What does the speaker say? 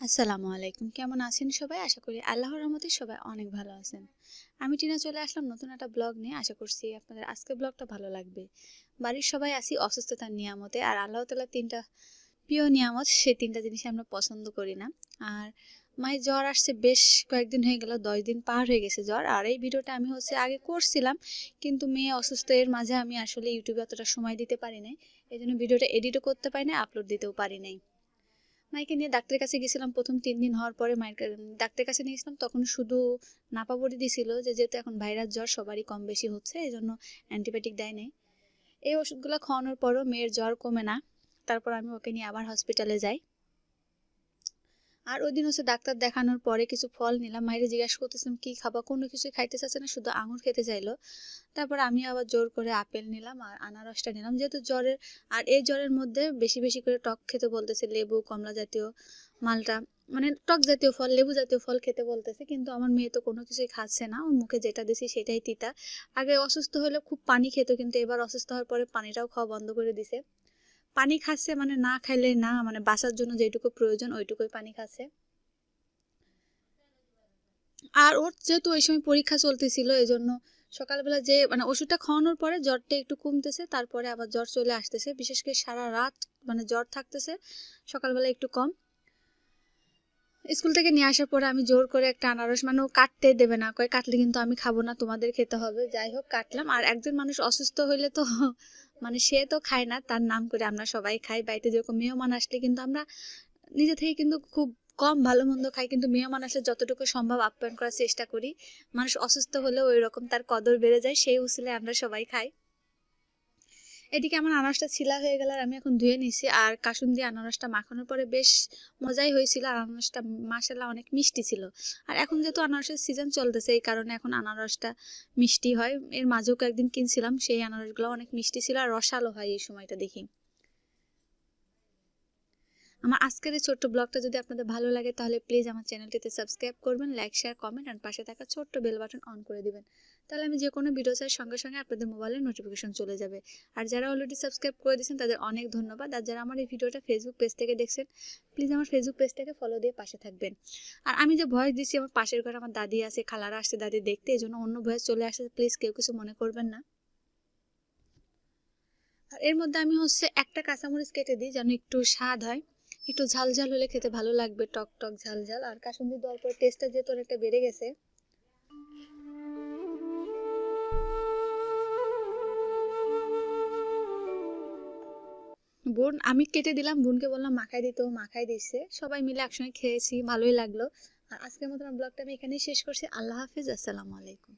আসসালামু আলাইকুম। কেমন আছেন সবাই? আশা করি আল্লাহর রহমতে সবাই অনেক ভালো আছেন। আমি টিনা চলে আসলাম নতুন একটা ব্লগ নিয়ে। আশা করছি আপনাদের আজকে ব্লগটা ভালো লাগবে। বাড়ির সবাই আছি অসুস্থতার নিয়ামতে আর আল্লাহ তালা তিনটা প্রিয় নিয়ামত সেই তিনটা জিনিস আমরা পছন্দ করি না। আর মায়ের জ্বর আসছে বেশ কয়েকদিন হয়ে গেল, দশ দিন পার হয়ে গেছে জ্বর। আর এই ভিডিওটা আমি হচ্ছে আগে করছিলাম, কিন্তু মেয়ে অসুস্থ, এর মাঝে আমি আসলে ইউটিউবে অতটা সময় দিতে পারি নাই। এই জন্য ভিডিওটা এডিটও করতে পারি না আপলোড দিতেও পারি নাই। মাইকে নিয়ে ডাক্তারের কাছে গেছিলাম, প্রথম তিন দিন হওয়ার পরে মায়ের ডাক্তারের কাছে নিয়ে নিয়েছিলাম তখন শুধু নাপা বড়ি দিছিল যে যেহেতু এখন ভাইরাস জ্বর সবারই কম বেশি হচ্ছে এই জন্য অ্যান্টিবায়োটিক দেয় নেই। এই ওষুধগুলো খাওয়ানোর পরও মেয়ের জ্বর কমে না, তারপর আমি ওকে নিয়ে আবার হসপিটালে যাই। আর ওই দিন হচ্ছে ডাক্তার দেখানোর পরে কিছু ফল নিলাম। মায়ের জিজ্ঞাসা করতেছিলাম কি খাবা? কোনো কিছুই খাইতে চাচ্ছে না, শুধু আঙুর খেতে চাইলো। তারপর আমি আবার জোর করে আপেল নিলাম আর আনারসটা নিলাম। যেহেতু জ্বরের, আর এই জ্বরের মধ্যে বেশি বেশি করে টক খেতে বলতেছে, লেবু, কমলা জাতীয় মালটা মানে টক জাতীয় ফল, লেবু জাতীয় ফল খেতে বলতেছে, কিন্তু আমার মেয়ে তো কোনো কিছুই খাচ্ছে না। ওর মুখে যেটা দিছি সেটাই তিতা। আগে অসুস্থ হলে খুব পানি খেত, কিন্তু এবার অসুস্থ হওয়ার পরে পানিটাও খাওয়া বন্ধ করে দিছে। পানি খাচ্ছে মানে না খাইলে না মানে বাসার জন্য যেটুকু প্রয়োজন ওইটুকুই পানি খাচ্ছে। আর ওর যেহেতু ওই সময় পরীক্ষা চলতেছিল এই জন্য সকালবেলা যে মানে ওষুধটা খাওয়ানোর পরে জ্বরটা একটু কমতেছে, তারপরে আবার জ্বর চলে আসতেছে। বিশেষ করে সারা রাত মানে জ্বর থাকতেছে, সকালবেলা একটু কম। স্কুল থেকে নিয়ে আসার পরে আমি জোর করে একটা আনারস মানে কাটতে দেবে না, কয়, কাটলে কিন্তু আমি খাব না, তোমাদের খেতে হবে। যাই হোক, কাটলাম। আর একজন মানুষ অসুস্থ হইলে তো মানে সে তো খায় না, তার নাম করে আমরা সবাই খাই। বাড়িতে যেরকম মেহমান আসলে কিন্তু আমরা নিজে থেকে কিন্তু খুব কম ভালো মন্দ খাই, কিন্তু মেহমান আসলে যতটুকু সম্ভব আপ্যায়ন করার চেষ্টা করি। মানুষ অসুস্থ হলেও ওই রকম তার কদর বেড়ে যায়, সেই উসিলে আমরা সবাই খাই। এদিকে আমার আনারসটা ছিলা হয়ে গেল আর আমি এখন ধুয়ে নিছি। আর কাসুন দিয়ে আনারসটা মাখানোর পরে বেশ মজাই হয়েছিল। আর আনারসটা মাসাল্লাহ অনেক মিষ্টি ছিল। আর এখন যেহেতু আনারসের সিজন চলতেছে, এই কারণে এখন আনারসটা মিষ্টি হয়। এর মাঝেও কয়েকদিন কিনছিলাম, সেই আনারসগুলো অনেক মিষ্টি ছিল আর রসালো হয় এই সময়টা দেখি। আমার আজকের এই ছোট্ট ব্লগটা যদি আপনাদের ভালো লাগে, তাহলে প্লিজ আমার চ্যানেলটিতে সাবস্ক্রাইব করবেন লাইক শেয়ার কমেন্ট আর পাশে থাকা ছোট্ট বেল বাটন অন করে দিবেন। তাহলে আমি যে কোনো ভিডিও চাই, সঙ্গে সঙ্গে আপনাদের মোবাইলে নোটিফিকেশন চলে যাবে। আর যারা অলরেডি সাবস্ক্রাইব করে দিয়েছেন, তাদের অনেক ধন্যবাদ। আর যারা আমার এই ভিডিওটা ফেসবুক পেজ থেকে দেখছেন প্লিজ আমার ফেসবুক পেজটাকে ফলো দিয়ে পাশে থাকবেন। আর আমি যে ভয়েস দিচ্ছি, আমার পাশের ঘরে আমার দাদি আছে, খালারা আসছে দাদি দেখতে, এই জন্য অন্য ভয়েস চলে আসছে। প্লিজ কেউ কিছু মনে করবেন না। আর এর মধ্যে আমি হচ্ছে একটা কাঁচামরিচ কেটে দিই, যেন একটু স্বাদ হয়। একটু ঝাল ঝাল হলে খেতে ভালো লাগবে, টক টক ঝাল ঝাল। আর কাসুন্দি দেওয়ার পর টেস্টটা যেহেতু অনেকটা বেড়ে গেছে বোন, আমি কেটে দিলাম, বোনকে বললাম, মাখাই দিত মাখাই দিচ্ছে সবাই মিলে একসঙ্গে খেয়েছি, ভালোই লাগল। আর আজকের মতো আমার ব্লগটা আমি এখানেই শেষ করছি। আল্লাহ হাফিজ, আসসালামু আলাইকুম।